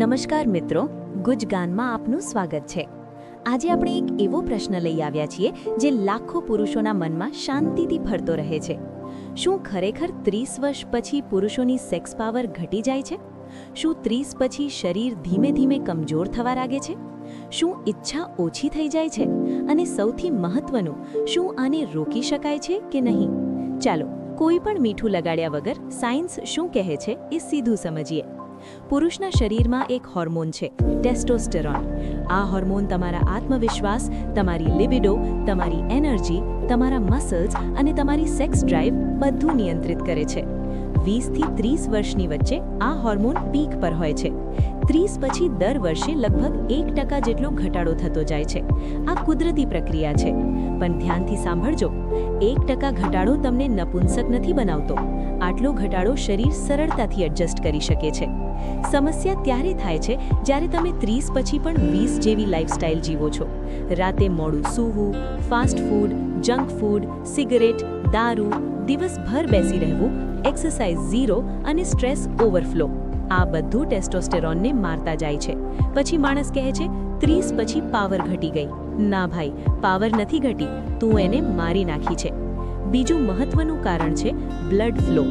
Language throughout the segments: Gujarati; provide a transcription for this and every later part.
નમસ્કાર મિત્રો ગુજગાનમાં આપનું સ્વાગત છે. આજે આપણે એક એવો પ્રશ્ન લઈ આવ્યા છીએ, જે લાખો પુરુષોના મનમાં શાંતિથી ફરતો રહે છે. શું ખરેખર ત્રીસ વર્ષ પછી પુરુષોની સેક્સ પાવર ઘટી જાય છે? શું ત્રીસ પછી શરીર ધીમે ધીમે કમજોર થવા લાગે છે? શું ઈચ્છા ઓછી થઈ જાય છે? અને સૌથી મહત્વનું, શું આને રોકી શકાય છે કે નહીં? ચાલો, કોઈ પણ મીઠું લગાડ્યા વગર સાયન્સ શું કહે છે એ સીધું સમજીએ. પુરુષના શરીરમાં એક હોર્મોન છે, ટેસ્ટોસ્ટેરોન. આ હોર્મોન તમારા આત્મવિશ્વાસ, તમારી લિબિડો, તમારી એનર્જી, તમારા મસલ્સ અને તમારી સેક્સ ડ્રાઈવ બધું નિયંત્રિત કરે છે. વીસથી ત્રીસ વર્ષની વચ્ચે આ હોર્મોન પીક પર હોય છે. ત્રીસ પછી દર વર્ષે લગભગ એક ટકા જેટલો ઘટાડો થતો જાય છે. આ કુદરતી પ્રક્રિયા છે. પણ ધ્યાનથી સાંભળજો, એક ટકા ઘટાડો તમને નપુંસક નથી બનાવતો. આટલો ઘટાડો શરીર સરળતાથી એડજસ્ટ કરી શકે છે. સમસ્યા ત્યારે થાય છે જ્યારે તમે ત્રીસ પછી પણ વીસ જેવી લાઇફસ્ટાઇલ જીવો છો. રાતે મોડું સૂવું fast food junk food cigarette દારૂ, દિવસભર બેસી રહેવું એક્સરસાઇઝ ઝીરો અને સ્ટ્રેસ ઓવરફ્લો આ બધું ટેસ્ટોસ્ટેરોનને મારતા જાય છે. પછી માણસ કહે છે, ત્રીસ પછી પાવર ઘટી ગઈ. ના ભાઈ, પાવર નથી ઘટી, તું એને મારી નાખી છે. બીજું મહત્વનું કારણ છે, બ્લડ ફ્લો.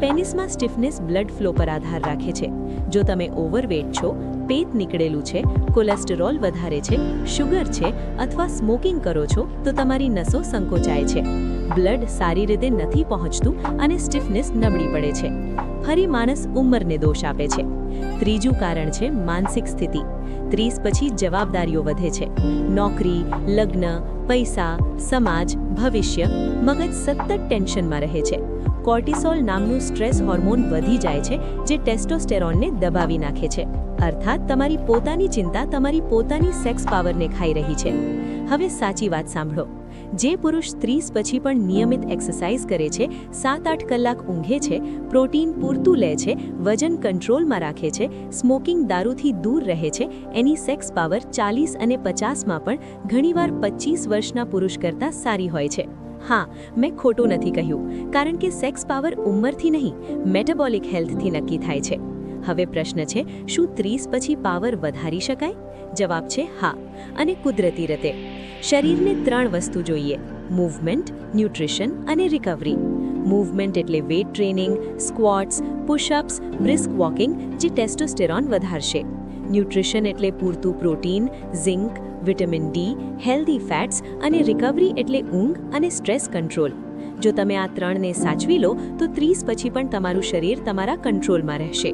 પેનિસમાં સ્ટિફનેસ બ્લડ ફ્લો પર આધાર રાખે છે. જો તમે ઓવરવેટ છો, પેટ નીકળેલું છે, કોલેસ્ટેરોલ વધારે છે, શુગર છે અથવા સ્મોકિંગ કરો છો, તો તમારી નસો સંકોચાય છે. બ્લડ સારી રીતે નથી પહોંચતું અને સ્ટિફનેસ નબળી પડે છે. ફરી માણસ ઉંમરને દોષ આપે છે. ત્રીજું કારણ છે માનસિક સ્થિતિ. ત્રીસ પછી જવાબદારીઓ વધે છે. નોકરી, લગ્ન, પૈસા, સમાજ, ભવિષ્ય મગજ સતત ટેન્શનમાં રહે છે. કોર્ટિસોલ નામનું સ્ટ્રેસ હોર્મોન વધી જાય છે જે ટેસ્ટોસ્ટેરોનને દબાવી નાખે છે. અર્થાત તમારી પોતાની ચિંતા તમારી પોતાની સેક્સ પાવરને ખાઈ રહી છે. હવે સાચી વાત સાંભળો. જે પુરુષ ત્રીસ પછી પણ નિયમિત એક્સરસાઇઝ કરે છે સાત આઠ કલાક ઊંઘે છે, પ્રોટીન પૂરતું લે છે, વજન કંટ્રોલમાં રાખે છે, સ્મોકિંગ દારૂથી દૂર રહે છે, એની સેક્સ પાવર ચાલીસ અને પચાસમાં પણ ઘણીવાર પચીસ વર્ષના પુરુષ કરતાં સારી હોય છે. હા, મેં ખોટું નથી કહ્યું, કારણ કે સેક્સ પાવર ઉંમરથી નહીં, મેટાબોલિક હેલ્થથી નક્કી થાય છે. હવે પ્રશ્ન છે, શું ત્રીસ પછી પાવર વધારી શકાય? જવાબ છે, હા, અને કુદરતી રીતે. શરીરને ત્રણ વસ્તુ જોઈએ મૂવમેન્ટ ન્યુટ્રિશન અને રિકવરી મૂવમેન્ટ એટલે weight training squats pushups brisk walking જે ટેસ્ટોસ્ટેરોન વધારશે. ન્યુટ્રિશન એટલે પૂરતું protein zinc vitamin D healthy fats અને રિકવરી એટલે ઊંઘ અને સ્ટ્રેસ કંટ્રોલ જો તમે આ ત્રણને સાચવી લો, તો ત્રીસ પછી પણ તમારું શરીર તમારા કંટ્રોલમાં રહેશે.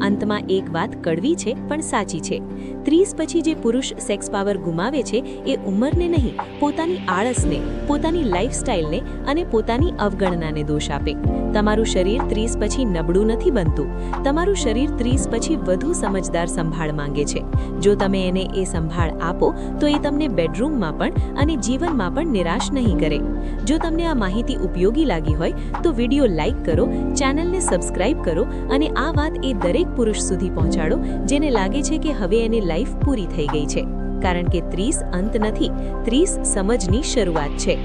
અંતમાં એક વાત કડવી છે, પણ સાચી છે. ત્રીસ પછી જે પુરુષ સેક્સ પાવર ગુમાવે છે, એ ઉંમરને નહીં, પોતાની આળસને, પોતાની લાઇફસ્ટાઇલને અને પોતાની અવગણનાને દોષ આપે. તમારું શરીર ત્રીસ પછી નબળું નથી બનતું. તમારું શરીર ત્રીસ પછી વધુ સમજદાર સંભાળ માંગે છે. જો તમે એને એ સંભાળ આપો, તો એ તમને બેડરૂમમાં પણ અને જીવનમાં પણ નિરાશ નહીં કરે. જો તમને આ માહિતી ઉપયોગી લાગી હોય તો વીડિયો લાઇક કરો, ચેનલને સબસ્ક્રાઇબ કરો અને આ વાત એ દરેક પુરુષ સુધી પહોંચાડો, જેને લાગે છે કે હવે એની લાઈફ પૂરી થઈ ગઈ છે. કારણ કે ત્રીસ અંત નથી, ત્રીસ સમજની શરૂઆત છે.